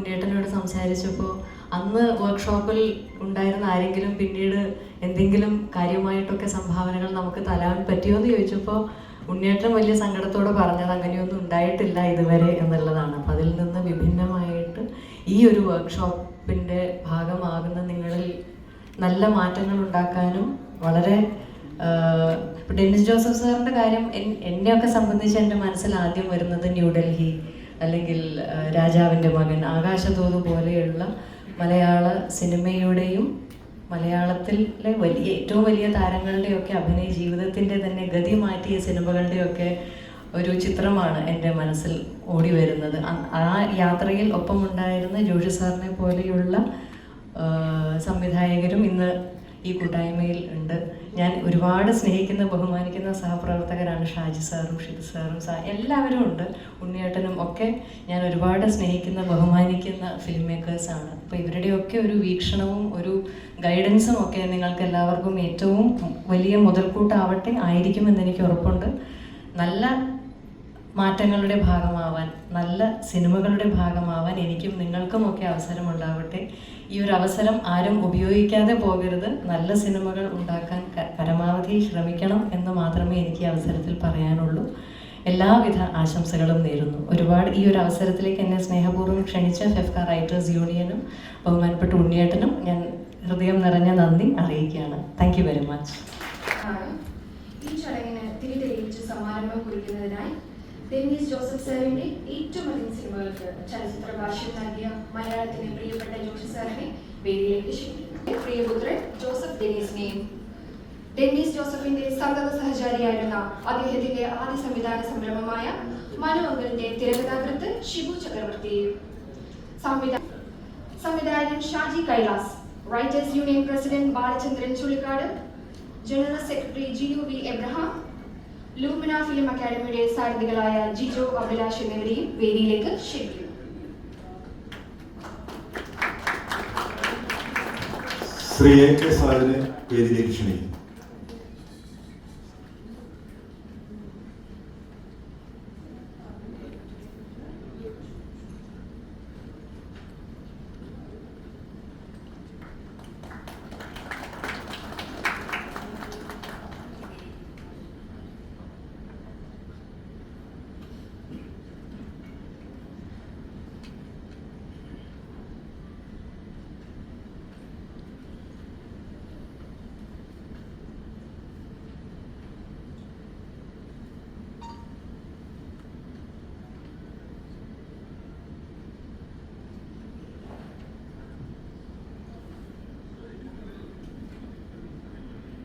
ഉണ്ണിയേട്ടനോട് സംസാരിച്ചപ്പോൾ അന്ന് വർക്ക്ഷോപ്പിൽ ഉണ്ടായിരുന്ന ആരെങ്കിലും പിന്നീട് എന്തെങ്കിലും കാര്യമായിട്ടൊക്കെ സംഭാവനകൾ നമുക്ക് തരാൻ പറ്റിയോ എന്ന് ചോദിച്ചപ്പോൾ ഉണ്ണേട്ടൻ വലിയ സങ്കടത്തോടെ പറഞ്ഞത് അങ്ങനെയൊന്നും ഉണ്ടായിട്ടില്ല ഇതുവരെ എന്നുള്ളതാണ്. അപ്പം അതിൽ നിന്ന് വിഭിന്നമായിട്ട് ഈ ഒരു വർക്ക്ഷോപ്പിന്റെ ഭാഗമാകുന്ന നിങ്ങളിൽ നല്ല മാറ്റങ്ങൾ ഉണ്ടാക്കാനും വളരെ ഡെന്നിസ് ജോസഫ് സാറിന്റെ കാര്യം എന്നെയൊക്കെ സംബന്ധിച്ച് എന്റെ മനസ്സിൽ ആദ്യം വരുന്നത് ന്യൂഡൽഹി അല്ലെങ്കിൽ രാജാവിന്റെ മകൻ. ആകാശദൂത് പോലെയുള്ള മലയാള സിനിമയുടെയും മലയാളത്തിലെ വലിയ ഏറ്റവും വലിയ താരങ്ങളുടെയൊക്കെ അഭിനയ ജീവിതത്തിന്റെ തന്നെ ഗതി മാറ്റിയ സിനിമകളുടെയൊക്കെ ഒരു ചിത്രമാണ് എന്റെ മനസ്സിൽ ഓടി വരുന്നത്. ആ യാത്രയിൽ ഒപ്പമുണ്ടായിരുന്ന ജോഷി സാറിനെ പോലെയുള്ള സംവിധായകരും ഇന്ന് ഈ കൂട്ടായ്മയിൽ ഉണ്ട്. ഞാൻ ഒരുപാട് സ്നേഹിക്കുന്ന ബഹുമാനിക്കുന്ന സഹപ്രവർത്തകരാണ് ഷാജി സാറും ഷിത് സാറും. സാ എല്ലാവരും ഉണ്ട്. ഉണ്ണിയേട്ടനും ഒക്കെ ഞാൻ ഒരുപാട് സ്നേഹിക്കുന്ന ബഹുമാനിക്കുന്ന ഫിലിം മേക്കേഴ്സാണ് അപ്പോൾ ഇവരുടെയൊക്കെ ഒരു വീക്ഷണവും ഒരു ഗൈഡൻസും ഒക്കെ നിങ്ങൾക്ക് എല്ലാവർക്കും ഏറ്റവും വലിയ മുതൽക്കൂട്ടാവട്ടെ ആയിരിക്കുമെന്ന് എനിക്ക് ഉറപ്പുണ്ട്. നല്ല മാറ്റങ്ങളുടെ ഭാഗമാവാൻ നല്ല സിനിമകളുടെ ഭാഗമാവാൻ എനിക്കും നിങ്ങൾക്കും ഒക്കെ അവസരം ഉണ്ടാവട്ടെ ഈ ഒരു അവസരം ആരും ഉപയോഗിക്കാതെ പോകരുത്. നല്ല സിനിമകൾ ഉണ്ടാക്കാൻ പരമാവധി ശ്രമിക്കണം എന്ന് മാത്രമേ എനിക്ക് അവസരത്തിൽ പറയാനുള്ളൂ. എല്ലാവിധ ആശംസകളും നേരുന്നു. ഒരുപാട് ഈ ഒരു അവസരത്തിലേക്ക് എന്നെ സ്നേഹപൂർവം ക്ഷണിച്ച ഫെഫ്ക റൈറ്റേഴ്സ് യൂണിയനും ബഹുമാനപ്പെട്ട ഉണ്ണിയേട്ടനും ഞാൻ ഹൃദയം നിറഞ്ഞ നന്ദി അറിയിക്കുകയാണ്. താങ്ക് യു വെരി മച്ച് ഈ ചടങ്ങിന് തിരി തെളിയിച്ച് സമാരംഭം കുറിക്കുന്നതിനായി ഡെന്നീസ് ജോസഫ് സാറിന്റെ ഏറ്റവും അധികം സിനിമകൾക്ക് ചലച്ചിത്ര ഭാഷയിൽ നൽകിയ മലയാളത്തിലെ പ്രിയപ്പെട്ട ജോഷി സാറിനെ വേദിയിലേക്ക് ക്ഷണിക്കുന്നു. പ്രിയപുത്രൻ ജോസഫ് ഡെന്നീസിനെയും ഡെന്നീസ് ജോസഫിന്റെ സന്തത സഹചാരിയായിരുന്ന അദ്ദേഹത്തിന്റെ ആദ്യ സംവിധാന സംരംഭമായ മനുമംഗലിന്റെ തിരക്കഥാകൃത്ത് ഷിബു ചക്രവർത്തിയെയും സംവിധാ സംവിധായകൻ Shaji Kailas writers union president Balachandran Chullikkad general secretary G U V Abraham Lumina film അക്കാദമിയുടെ സാരഥികളായ ജിജോ അഭിലാഷ് എന്നിവരെയും വേദിയിലേക്ക് ക്ഷണിക്കുന്നു. ശ്രീ എ കെ സാറിനെ വേദിയിലേക്ക് ക്ഷണിക്കുന്നു.